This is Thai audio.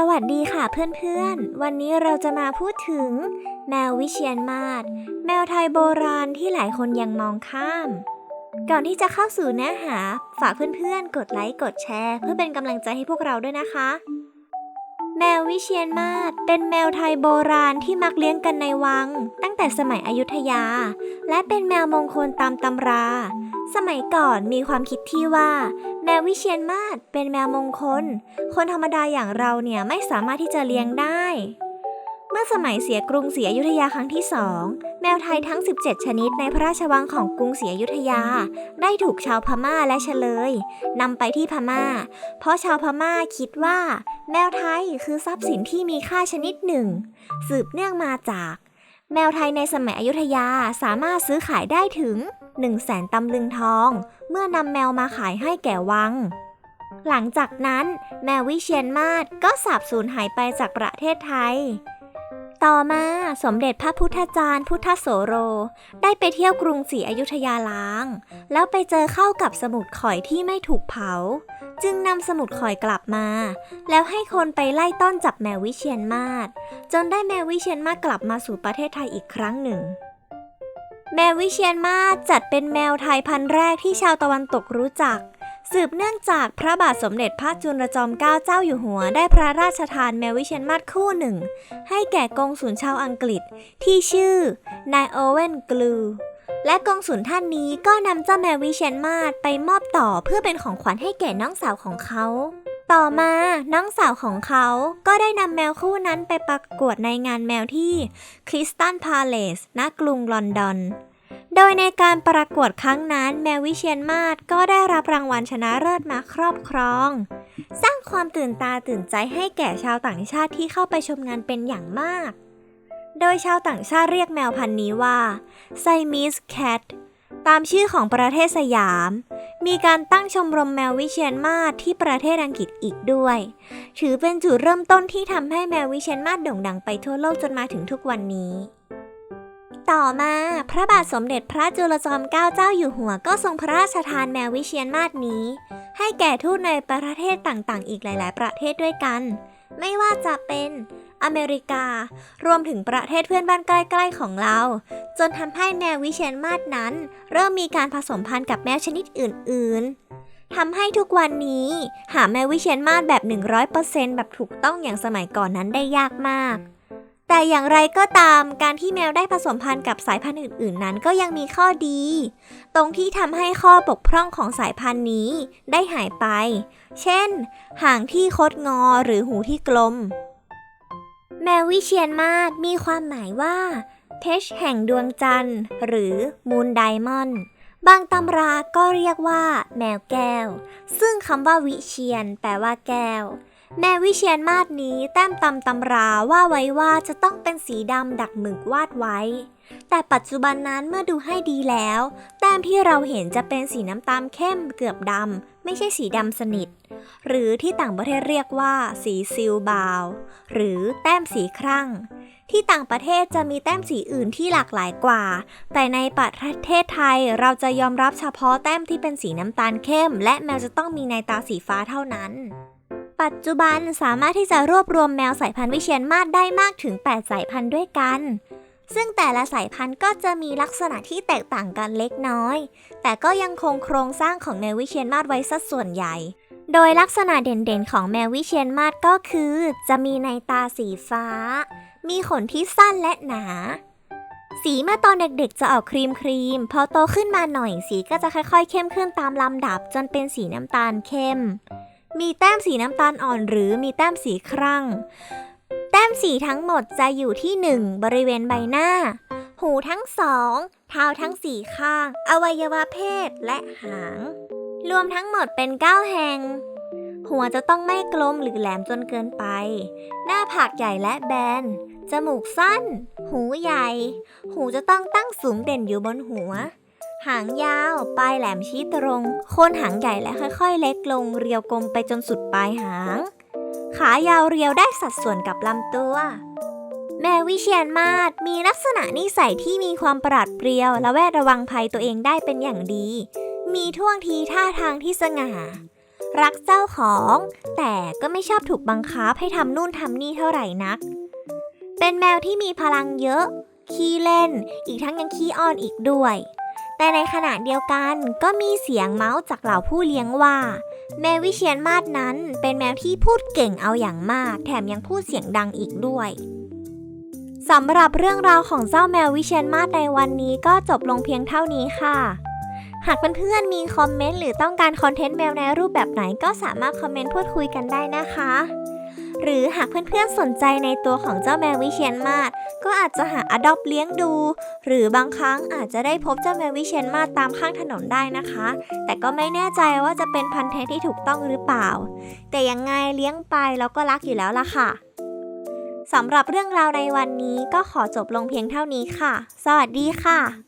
สวัสดีค่ะเพื่อนๆ วันนี้เราจะมาพูดถึง แมววิเชียนมาศแมวไทยโบราณที่หลายคนยังมองข้าม ก่อนที่จะเข้าสู่เนื้อหา ฝากเพื่อนๆ กดไลค์ กดแชร์ เพื่อเป็นกำลังใจให้พวกเราด้วยนะคะ แมววิเชียนมาศเป็นแมวไทยโบราณที่มักเลี้ยงกันในวัง ตั้งแต่สมัยอยุธยา และเป็นแมวมงคลตามตำรา สมัยก่อนมีความคิดที่ว่า แมววิเชียนมาศเป็นแมวมงคล คนธรรมดาอย่างเราเนี่ยไม่สามารถที่จะเลี้ยงได้ เมื่อสมัยเสียกรุงศรีอยุธยาครั้งที่สองแมวไทยทั้ง 17 ชนิดในพระราชวังของกรุงศรีอยุธยา ได้ถูกชาวพม่าและเฉลยนำไปที่พม่า เพราะชาวพม่าคิดว่า แมวไทยคือทรัพย์สินที่มีค่าชนิดหนึ่ง สืบเนื่องมาจาก แมวไทยในสมัยอยุธยาสามารถซื้อขายได้ถึง 1 0 0 0 0แสนตำลึงทอง เมื่อนำแมวมาขายให้แก่วัง หลังจากนั้นแมววิเชียนมาศก็สาบสูญหายไปจากประเทศไทย ต่อมาสมเด็จพระพุทธจารย์พุทธโสโร ได้ไปเที่ยวกรุงศรีอยุธยาล้าง แล้วไปเจอเข้ากับสมุดข่อยที่ไม่ถูกเผา จึงนำสมุดข่อยกลับมา แล้วให้คนไปไล่ต้อนจับแมววิเชียนมาศจนได้แมววิเชียนมาศกลับมาสู่ประเทศไทยอีกครั้งหนึ่ง แมววิเชียนมาจัดเป็นแมวไทยพันธุ์แรกที่ชาวตะวันตกรู้จัก สืบเนื่องจากพระบาทสมเด็จพระจุลจอมเกล้าเจ้าอยู่หัว ได้พระราชทานแมววิเชียนมาคู่หนึ่ง ให้แก่กองสุลชาวอังกฤษที่ชื่อนายโอเวนกลูและกองสุลท่านนี้ก็นำเจ้าแมววิเชียนมาศไปมอบต่อเพื่อเป็นของขวัญให้แก่น้องสาวของเขา ต่อมาน้องสาวของเขาก็ได้นำแมวคู่นั้นไปประกวดในงานแมวที่คริสตันพาเลสณกรุงลอนดอน โดยในการประกวดครั้งนั้นแมววิเชียนมาศก็ได้รับรางวัลชนะเลิศมาครอบครอง สร้างความตื่นตาตื่นใจให้แก่ชาวต่างชาติที่เข้าไปชมงานเป็นอย่างมาก โดยชาวต่างชาติเรียกแมวพันธุ์นี้ว่าไซมิสแคท ตามชื่อของประเทศสยาม มีการตั้งชมรมแมววิเชียนมาศที่ประเทศอังกฤษอีกด้วย ถือเป็นจุดเริ่มต้นที่ทำให้แมววิเชียนมาศโด่งดังไปทั่วโลกจนมาถึงทุกวันนี้ ต่อมาพระบาทสมเด็จพระจุลจอมเกล้าเจ้าอยู่หัวก็ทรงพระราชทานแมววิเชียนมาศนี้ ให้แก่ทูตในประเทศต่างๆ อีกหลาย ๆ ประเทศด้วยกัน ไม่ว่าจะเป็นอเมริกา รวมถึงประเทศเพื่อนบ้านใกล้ ๆ ของเรา จนทำให้แมววิเชียนมาศนั้น เริ่มมีการผสมพันธุ์กับแมวชนิดอื่น ๆ ทำให้ทุกวันนี้ หาแมววิเชียนมาศแบบ 100%แบบถูกต้องอย่างสมัยก่อนนั้นได้ยากมาก แต่อย่างไรก็ตามการที่แมวได้ผสมพันธุ์กับสายพันธุ์อื่น ๆ นั้นก็ยังมีข้อดี ตรงที่ทำให้ข้อบกพร่องของสายพันธุ์นี้ได้หายไป เช่น หางที่คดงอหรือหูที่กลม แมววิเชียนมาศมีความหมายว่าเพชรแห่งดวงจันทร์ หรือมูนไดมอนด์บางตำราก็เรียกว่า แมวแก้ว ซึ่งคำว่าวิเชียนแปลว่าแก้ว แมววิเชียนมาศนี้แต้มตำตำราว่าไว้ว่าจะต้องเป็นสีดำดักหมึกวาดไว้ แต่ปัจจุบันนั้นเมื่อดูให้ดีแล้ว แต้มที่เราเห็นจะเป็นสีน้ำตาลเข้มเกือบดำไม่ใช่สีดำสนิท หรือที่ต่างประเทศเรียกว่า สีซิลบาว หรือแต้มสีครั่ง ที่ต่างประเทศจะมีแต้มสีอื่นที่หลากหลายกว่า แต่ในประเทศไทยเราจะยอมรับเฉพาะแต้มที่เป็นสีน้ำตาลเข้ม และแมวจะต้องมีในตาสีฟ้าเท่านั้น ปัจจุบันสามารถที่จะรวบรวมแมวสายพันธุ์วิเชียนมาศได้มากถึง 8 สายพันธุ์ด้วยกัน ซึ่งแต่ละสายพันธุ์ก็จะมีลักษณะที่แตกต่างกันเล็กน้อย แต่ก็ยังคงโครงสร้างของแมววิเชียนมาศไว้สัดส่วนใหญ่ โดยลักษณะเด่นๆ ของแมววิเชียนมาศก็คือ จะมีในตาสีฟ้า มีขนที่สั้นและหนาสีเมื่อตอนเด็กๆจะออกครีมครีมๆพอโตขึ้นมาหน่อยสีก็จะค่อยๆ เข้มขึ้นตามลำดับจนเป็นสีน้ำตาลเข้ม มีแต้มสีน้ำตาลอ่อนหรือมีแต้มสีครั่ง แต้มสีทั้งหมดจะอยู่ที่ 1 บริเวณใบหน้า หูทั้งสองเท้าทั้งสี่ข้าง อวัยวะเพศและหาง รวมทั้งหมดเป็น 9 แห่ง หัวจะต้องไม่กลมหรือแหลมจนเกินไป หน้าผากใหญ่และแบน จมูกสั้น หูใหญ่ หูจะต้องตั้งสูงเด่นอยู่บนหัว หางยาว ปลายแหลมชี้ตรง โคนหางใหญ่และค่อยๆ เล็กลง เรียวกลมไปจนสุดปลายหาง ขายาวเรียวได้สัดส่วนกับลำตัว แมววิเชียนมาศมีลักษณะนิสัยที่มีความปราดเปรียว และแวดระวังภัยตัวเองได้เป็นอย่างดี มีท่วงทีท่าทางที่สง่า รักเจ้าของ แต่ก็ไม่ชอบถูกบังคับให้ทำนู่นทำนี่เท่าไหร่นัก เป็นแมวที่มีพลังเยอะ ขี้เล่น อีกทั้งยังขี้อ้อนอีกด้วย แต่ในขณะเดียวกันก็มีเสียงเมาส์จากเหล่าผู้เลี้ยงว่า แมววิเชียนมาศนั้นเป็นแมวที่พูดเก่งเอาอย่างมาก แถมยังพูดเสียงดังอีกด้วยสำหรับเรื่องราวของเจ้าแมววิเชียนมาศในวันนี้ก็จบลงเพียงเท่านี้ค่ะ หากเพื่อนๆมีคอมเมนต์หรือต้องการคอนเทนต์แมวในรูปแบบไหนก็สามารถคอมเมนต์พูดคุยกันได้นะคะ หรือหากเพื่อนๆสนใจในตัวของเจ้าแมววิเชียนมาศก็อาจจะหาอดอปเลี้ยงดู หรือบางครั้งอาจจะได้พบเจ้าแมววิเชียนมาศตามข้างถนนได้นะคะ แต่ก็ไม่แน่ใจว่าจะเป็นพันธุ์แท้ที่ถูกต้องหรือเปล่า แต่ยังไงเลี้ยงไปเราก็รักอยู่แล้วล่ะค่ะสำหรับเรื่องราวในวันนี้ก็ขอจบลงเพียงเท่านี้ค่ะ สวัสดีค่ะ